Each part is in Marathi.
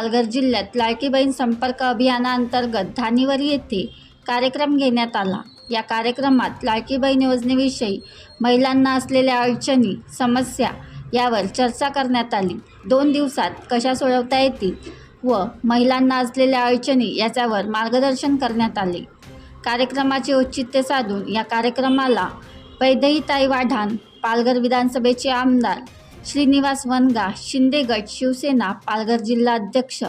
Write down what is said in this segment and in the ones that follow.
पालघर जिल्ह्यात लाडकी बहीण संपर्क अभियानाअंतर्गत धानीवर येथे कार्यक्रम घेण्यात आला. या कार्यक्रमात लाडकी बहीण योजनेविषयी महिलांना असलेल्या अडचणी समस्या यावर चर्चा करण्यात आली. दोन दिवसात कशा सोडवता येतील व महिलांना असलेल्या अडचणी याच्यावर मार्गदर्शन करण्यात आले. कार्यक्रमाचे औचित्य साधून या कार्यक्रमाला वैदेहीताई वाढाण पालघर विधानसभेचे आमदार श्रीनिवास वनगा शिंदे गट शिवसेना पालघर जिल्हाध्यक्ष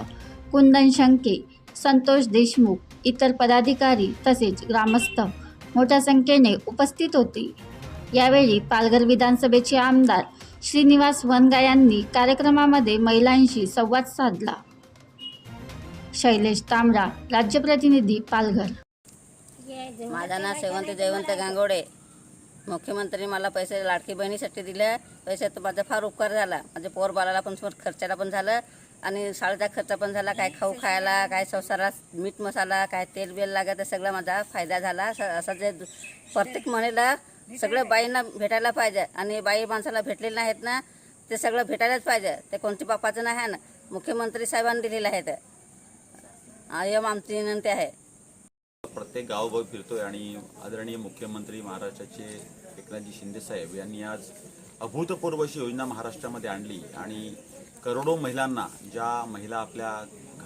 कुंदन शंके संतोष देशमुख इतर पदाधिकारी तसेच ग्रामस्थ मोठ्या संख्येने उपस्थित होते. यावेळी पालघर विधानसभेचे आमदार श्रीनिवास वनगा यांनी कार्यक्रमामध्ये महिलांशी संवाद साधला. शैलेश तांबडा राज्यप्रतिनिधी पालघर. माझं नाव शेवंत जयवंत गांगोडे. मुख्यमंत्री मला पैसे लाडकी बहिणीसाठी दिले. पैसे तर माझा फार उपकार झाला. माझ्या पोर बाळाला पण समोर खर्चाला पण झालं. आणि शाळेचा खर्च पण झाला. काय खाऊ खायला काय संसारात मीठ मसाला काय तेल बेल लागत ते सगळा माझा फायदा झाला. असं असं जे प्रत्येक महिला सगळं बाईंना भेटायला पाहिजे. आणि बाई माणसाला भेटलेले नाहीत ना ते सगळं भेटायलाच पाहिजे. ते कोणत्या बापाचं नाही आहे ना. मुख्यमंत्री साहेबांनी दिलेलं आहे ते. आमची विनंती आहे. प्रत्येक गावोगाव फिरतोय आणि आदरणीय मुख्यमंत्री महाराष्ट्राचे एकनाथजी शिंदेसाहेब यांनी आज अभूतपूर्व अशी योजना महाराष्ट्रामध्ये आणली आणि करोडो महिलांना ज्या महिला आपल्या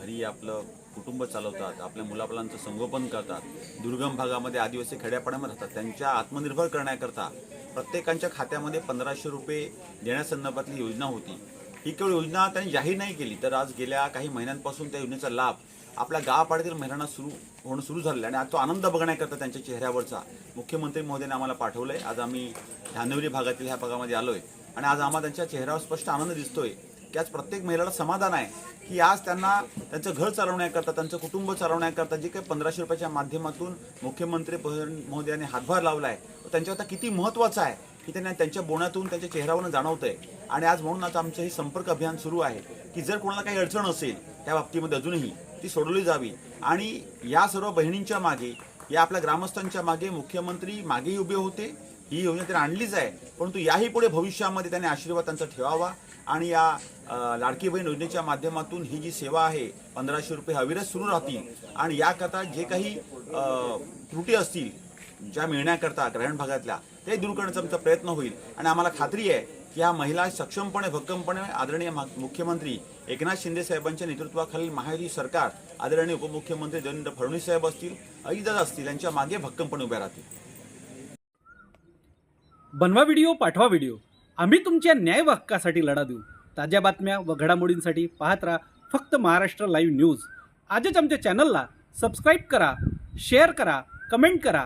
घरी आपलं कुटुंब चालवतात आपल्या मुलामुलांचं संगोपन करतात दुर्गम भागामध्ये आदिवासी खेड्यापाड्यामध्ये राहतात त्यांच्या आत्मनिर्भर करण्याकरता प्रत्येकांच्या खात्यामध्ये पंधराशे रुपये देण्यासंदर्भातली योजना होती. ही केवळ योजना त्यांनी जाहीर नाही केली. तर आज गेल्या काही महिन्यांपासून त्या योजनेचा लाभ आपल्या गावापाड्यातील महिलांना सुरू होणं सुरू झालेलं आहे आणि आज तो आनंद बघण्याकरता त्यांच्या चेहऱ्यावरचा मुख्यमंत्री महोदयाने आम्हाला पाठवलं आहे आज आम्ही धानवली भागातील ह्या भागामध्ये आलो आहे आणि आज आम्हाला त्यांच्या चेहऱ्यावर स्पष्ट आनंद दिसतोय की आज प्रत्येक महिलेला समाधान आहे की आज त्यांना त्यांचं घर चालवण्याकरता त्यांचं कुटुंब चालवण्याकरता जे काही पंधराशे रुपयाच्या माध्यमातून मुख्यमंत्री महोदयाने हातभार लावला आहे त्यांच्यावर आता किती महत्त्वाचा आहे? की त्यांना त्यांच्या बोण्यातून त्यांच्या चेहऱ्यावरून आहे आणि आज म्हणून आता आमचं हे संपर्क अभियान सुरू आहे की जर कोणाला काही अडचण असेल त्या बाबतीमध्ये अजूनही ती सोडवली जावी. आणि या सर्व बहिणींच्या मागे या आपल्या ग्रामस्थांच्या मागे मुख्यमंत्री मागेही उभे होते. ही योजना त्यांनी आणलीच आहे. परंतु याही पुढे भविष्यामध्ये त्यांनी आशीर्वाद त्यांचा ठेवावा. आणि या लाडकी बहीण योजनेच्या माध्यमातून ही जी सेवा आहे पंधराशे रुपये अविरत सुरू राहतील. आणि याकरता जे काही त्रुटी असतील ज्या मिळण्याकरता ग्रामीण भागातल्या ते दूर करण्याचा आमचा प्रयत्न होईल. आणि आम्हाला खात्री आहे की ह्या महिला सक्षमपणे भक्कमपणे आदरणीय मुख्यमंत्री एकनाथ शिंदे साहेबांच्या नेतृत्वाखालील महायुती सरकार आदरणीय उपमुख्यमंत्री देवेंद्र फडणवीस साहेब असतील अजितदादा असतील यांच्या मागे भक्कमपणे उभ्या राहतील. बनवा व्हिडिओ पाठवा व्हिडिओ. आम्ही तुमच्या न्याय हक्कासाठी लढा देऊ. ताज्या बातम्या व घडामोडींसाठी पाहत राहा फक्त महाराष्ट्र लाईव्ह न्यूज. आजच आमच्या चॅनलला सबस्क्राईब करा शेअर करा कमेंट करा.